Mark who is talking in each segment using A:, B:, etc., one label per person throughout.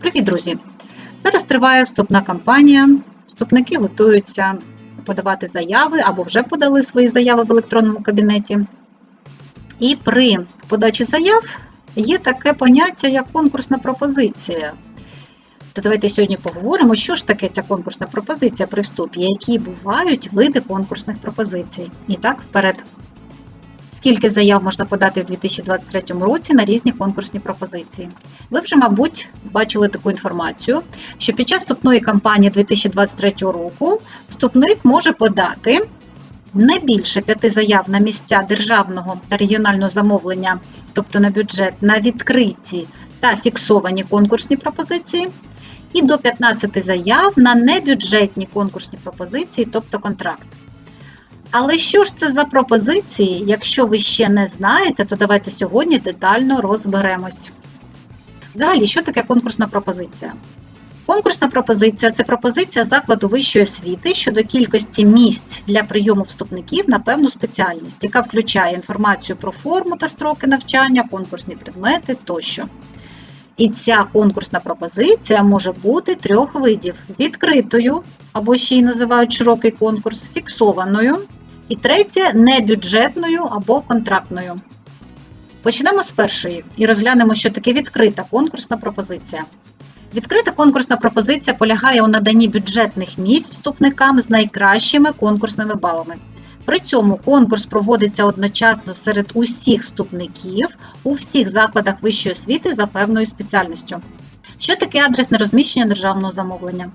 A: Привіт, друзі! Зараз триває вступна кампанія. Вступники готуються подавати заяви або вже подали свої заяви в електронному кабінеті. І при подачі заяв є таке поняття, як конкурсна пропозиція. То давайте сьогодні поговоримо, що ж таке ця конкурсна пропозиція при вступі, які бувають види конкурсних пропозицій. І так, вперед. Скільки заяв можна подати в 2023 році на різні конкурсні пропозиції? Ви вже, мабуть, бачили таку інформацію, що під час вступної кампанії 2023 року вступник може подати не більше п'яти заяв на місця державного та регіонального замовлення, тобто на бюджет, на відкриті та фіксовані конкурсні пропозиції, і до 15 заяв на небюджетні конкурсні пропозиції, тобто контракт. Але що ж це за пропозиції? Якщо ви ще не знаєте, то давайте сьогодні детально розберемось. Взагалі, що таке конкурсна пропозиція? Конкурсна пропозиція це пропозиція закладу вищої освіти щодо кількості місць для прийому вступників на певну спеціальність, яка включає інформацію про форму та строки навчання, конкурсні предмети тощо. І ця конкурсна пропозиція може бути трьох видів: відкритою, або ще й називають широкий конкурс, фіксованою, і третє небюджетною або контрактною. Почнемо з першої і розглянемо, що таке відкрита конкурсна пропозиція. Відкрита конкурсна пропозиція полягає у наданні бюджетних місць вступникам з найкращими конкурсними балами. При цьому конкурс проводиться одночасно серед усіх вступників у всіх закладах вищої освіти за певною спеціальністю. Що таке адресне розміщення державного замовлення?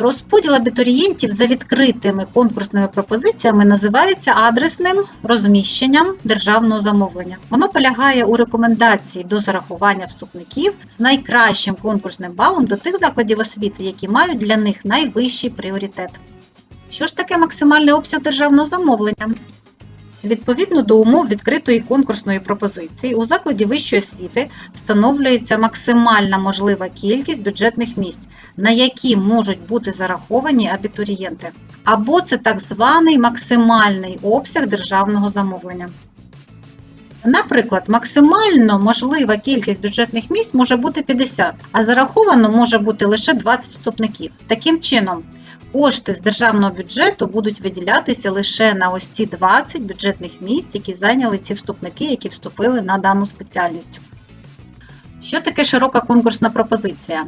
A: Розподіл абітурієнтів за відкритими конкурсними пропозиціями називається адресним розміщенням державного замовлення. Воно полягає у рекомендації до зарахування вступників з найкращим конкурсним балом до тих закладів освіти, які мають для них найвищий пріоритет. Що ж таке максимальний обсяг державного замовлення? Відповідно до умов відкритої конкурсної пропозиції, у закладі вищої освіти встановлюється максимальна можлива кількість бюджетних місць, на які можуть бути зараховані абітурієнти. Або це так званий максимальний обсяг державного замовлення. Наприклад, максимально можлива кількість бюджетних місць може бути 50, а зараховано може бути лише 20 вступників. Таким чином, Кошти з державного бюджету будуть виділятися лише на ось ці 20 бюджетних місць, які зайняли ці вступники, які вступили на дану спеціальність. Що таке широка конкурсна пропозиція?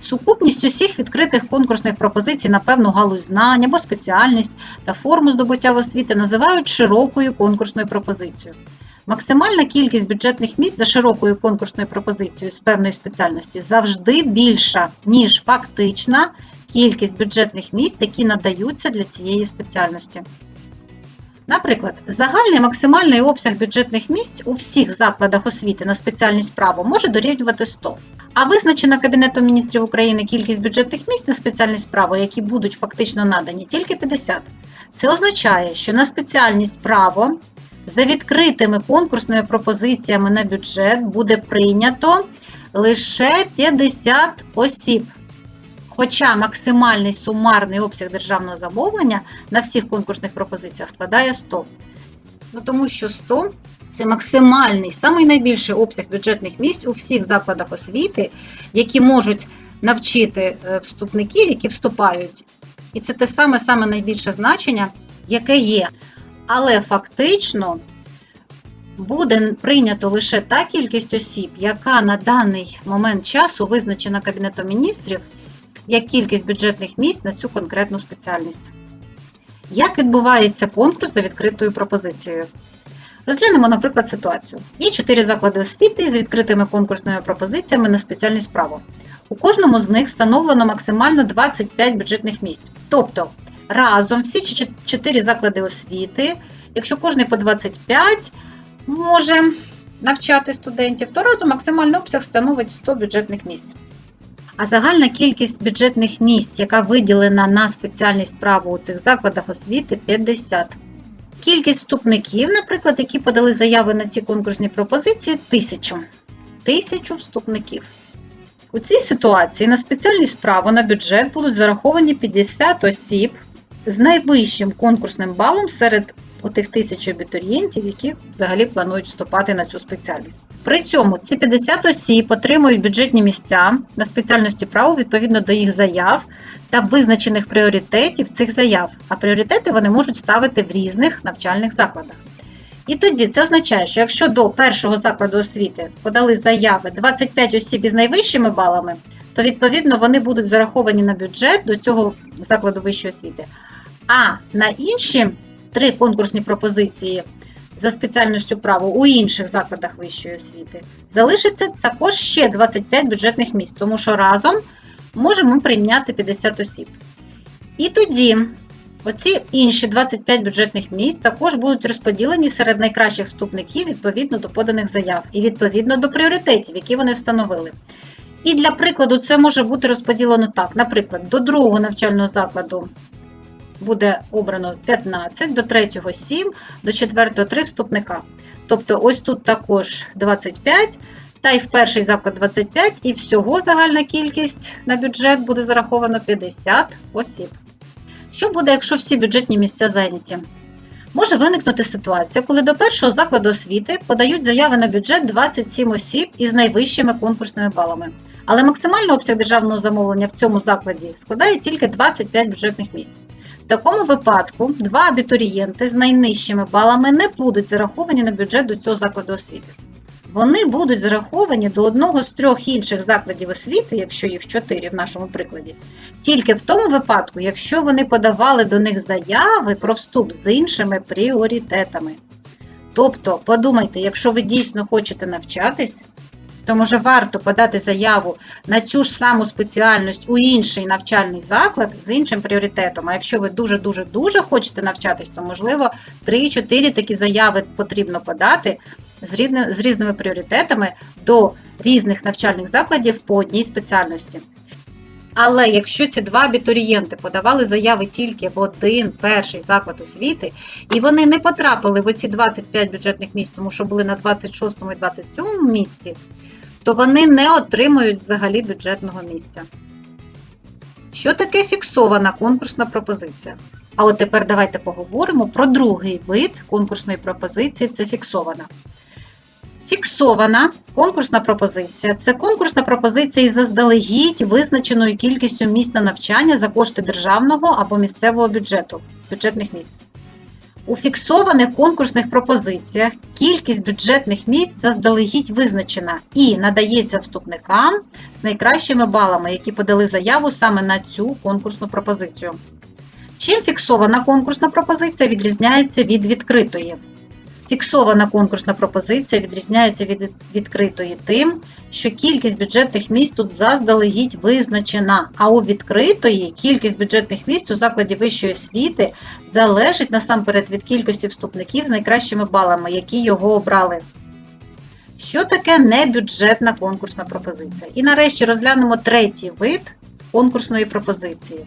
A: Сукупність усіх відкритих конкурсних пропозицій на певну галузь знань або спеціальність та форму здобуття в освіти називають широкою конкурсною пропозицією. Максимальна кількість бюджетних місць за широкою конкурсною пропозицією з певної спеціальності завжди більша, ніж фактична кількість бюджетних місць, які надаються для цієї спеціальності. Наприклад, загальний максимальний обсяг бюджетних місць у всіх закладах освіти на спеціальність право може дорівнювати 100. А визначена Кабінетом міністрів України кількість бюджетних місць на спеціальність право, які будуть фактично надані, тільки 50. Це означає, що на спеціальність право за відкритими конкурсними пропозиціями на бюджет буде прийнято лише 50 осіб. Хоча максимальний сумарний обсяг державного замовлення на всіх конкурсних пропозиціях складає 100. Ну, Тому що 100 це максимальний, самий найбільший обсяг бюджетних місць у всіх закладах освіти, які можуть навчити е, вступників, які вступають. І це те саме саме найбільше значення, яке є. Але фактично буде прийнято лише та кількість осіб, яка на даний момент часу визначена Кабінетом міністрів як кількість бюджетних місць на цю конкретну спеціальність. Як відбувається конкурс за відкритою пропозицією? Розглянемо, наприклад, ситуацію. Є чотири заклади освіти з відкритими конкурсними пропозиціями на спеціальність право. У кожному з них встановлено максимально 25 бюджетних місць. Тобто, разом всі чотири заклади освіти, якщо кожний по 25 може навчати студентів, то разом максимальний обсяг становить 100 бюджетних місць. А загальна кількість бюджетних місць, яка виділена на спеціальність право у цих закладах освіти 50. Кількість вступників, наприклад, які подали заяви на ці конкурсні пропозиції 1000. 1000 вступників. У цій ситуації на спеціальність право на бюджет будуть зараховані 50 осіб з найвищим конкурсним балом серед у тих тисяч абітурієнтів, які взагалі планують вступати на цю спеціальність. При цьому ці 50 осіб отримують бюджетні місця на спеціальності право відповідно до їх заяв та визначених пріоритетів цих заяв. А пріоритети вони можуть ставити в різних навчальних закладах. І тоді це означає, що якщо до першого закладу освіти подали заяви 25 осіб із найвищими балами, то відповідно вони будуть зараховані на бюджет до цього закладу вищої освіти. А на інші три конкурсні пропозиції за спеціальністю право у інших закладах вищої освіти залишиться також ще 25 бюджетних місць, тому що разом можемо прийняти 50 осіб. І тоді оці інші 25 бюджетних місць також будуть розподілені серед найкращих вступників відповідно до поданих заяв і відповідно до пріоритетів, які вони встановили. І для прикладу це може бути розподілено так. Наприклад, до другого навчального закладу буде обрано 15, до третього 7, до четвертого 3 вступника. Тобто ось тут також 25, та й в перший заклад 25, і всього загальна кількість на бюджет буде зараховано 50 осіб. Що буде, якщо всі бюджетні місця зайняті? Може виникнути ситуація, коли до першого закладу освіти подають заяви на бюджет 27 осіб із найвищими конкурсними балами. Але максимальний обсяг державного замовлення в цьому закладі складає тільки 25 бюджетних місць. В такому випадку два абітурієнти з найнижчими балами не будуть зараховані на бюджет до цього закладу освіти. Вони будуть зараховані до одного з трьох інших закладів освіти, якщо їх чотири в нашому прикладі, тільки в тому випадку, якщо вони подавали до них заяви про вступ з іншими пріоритетами. Тобто, подумайте, якщо ви дійсно хочете навчатись, то може варто подати заяву на цю ж саму спеціальність у інший навчальний заклад з іншим пріоритетом. А якщо ви дуже-дуже дуже хочете навчатись, то можливо 3-4 такі заяви потрібно подати з різними пріоритетами до різних навчальних закладів по одній спеціальності. Але якщо ці два абітурієнти подавали заяви тільки в один перший заклад освіти, і вони не потрапили в оці 25 бюджетних місць, тому що були на 26 і 27 місці, то вони не отримують взагалі бюджетного місця. Що таке фіксована конкурсна пропозиція? А от тепер давайте поговоримо про другий вид конкурсної пропозиції це фіксована. Фіксована конкурсна пропозиція це конкурсна пропозиція із заздалегідь визначеною кількістю місць на навчання за кошти державного або місцевого бюджету бюджетних місць. У фіксованих конкурсних пропозиціях кількість бюджетних місць заздалегідь визначена і надається вступникам з найкращими балами, які подали заяву саме на цю конкурсну пропозицію. Чим фіксована конкурсна пропозиція відрізняється від відкритої? Фіксована конкурсна пропозиція відрізняється від відкритої тим, що кількість бюджетних місць тут заздалегідь визначена, а у відкритої кількість бюджетних місць у закладі вищої освіти залежить насамперед від кількості вступників з найкращими балами, які його обрали. Що таке небюджетна конкурсна пропозиція? І нарешті розглянемо третій вид конкурсної пропозиції.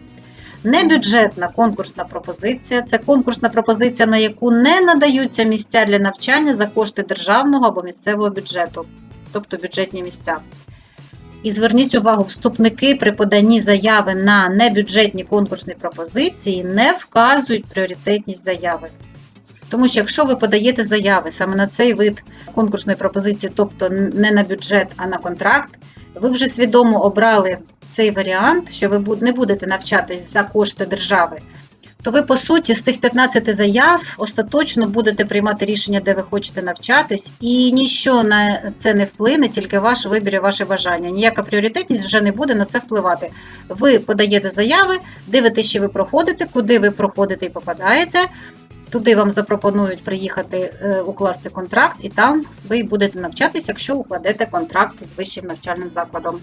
A: Небюджетна конкурсна пропозиція це конкурсна пропозиція, на яку не надаються місця для навчання за кошти державного або місцевого бюджету, тобто бюджетні місця. І зверніть увагу, вступники при поданні заяви на небюджетні конкурсні пропозиції не вказують пріоритетність заяви. Тому що якщо ви подаєте заяви саме на цей вид конкурсної пропозиції, тобто не на бюджет, а на контракт, ви вже свідомо обрали цей варіант, що ви не будете навчатись за кошти держави, то ви, по суті, з тих 15 заяв остаточно будете приймати рішення, де ви хочете навчатись, і нічого на це не вплине, тільки ваш вибір і ваше бажання. Ніяка пріоритетність вже не буде на це впливати. Ви подаєте заяви, дивитесь, що ви проходите, куди ви проходите і попадаєте. Туди вам запропонують приїхати е, укласти контракт, і там ви будете навчатись, якщо укладете контракт з вищим навчальним закладом.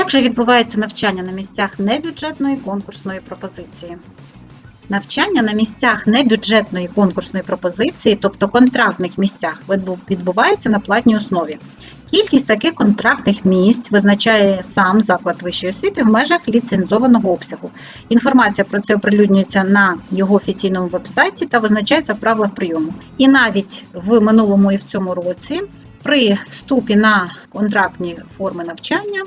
A: Як же відбувається навчання на місцях небюджетної конкурсної пропозиції? Навчання на місцях небюджетної конкурсної пропозиції, тобто контрактних місцях, відбувається на платній основі. Кількість таких контрактних місць визначає сам заклад вищої освіти в межах ліцензованого обсягу. Інформація про це оприлюднюється на його офіційному вебсайті та визначається в правилах прийому. І навіть в минулому і в цьому році при вступі на контрактні форми навчання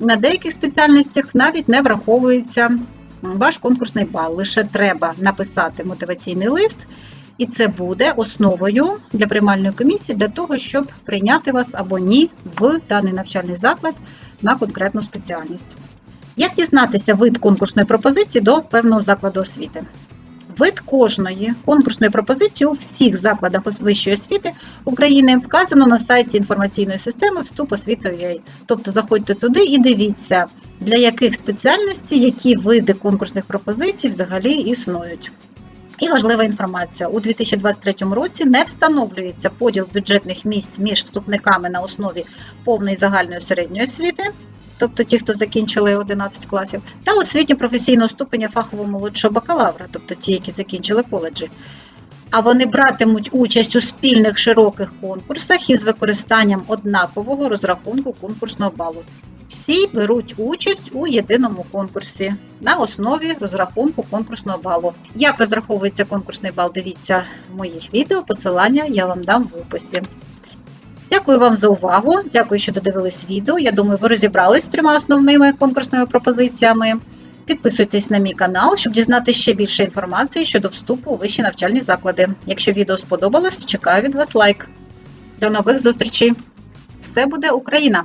A: на деяких спеціальностях навіть не враховується ваш конкурсний бал. Лише треба написати мотиваційний лист І це буде основою для приймальної комісії для того, щоб прийняти вас або ні в даний навчальний заклад на конкретну спеціальність. Як дізнатися вид конкурсної пропозиції до певного закладу освіти? Вид кожної конкурсної пропозиції у всіх закладах вищої освіти України вказано на сайті інформаційної системи вступ освіти.ua. Тобто заходьте туди і дивіться, для яких спеціальностей які види конкурсних пропозицій взагалі існують. І важлива інформація: у 2023 році не встановлюється поділ бюджетних місць між вступниками на основі повної загальної середньої освіти, тобто ті, хто закінчили 11 класів, та освітньо-професійного ступеня фахового молодшого бакалавра, тобто ті, які закінчили коледжі. А вони братимуть участь у спільних широких конкурсах із використанням однакового розрахунку конкурсного балу. Всі беруть участь у єдиному конкурсі на основі розрахунку конкурсного балу. Як розраховується конкурсний бал, дивіться в моїх відео. Посилання я вам дам в описі. Дякую вам за увагу. Дякую, що додивились відео. Я думаю, ви розібрались з трьома основними конкурсними пропозиціями. Підписуйтесь на мій канал, щоб дізнатися ще більше інформації щодо вступу у вищі навчальні заклади. Якщо відео сподобалось, чекаю від вас лайк. До нових зустрічей! Все буде Україна!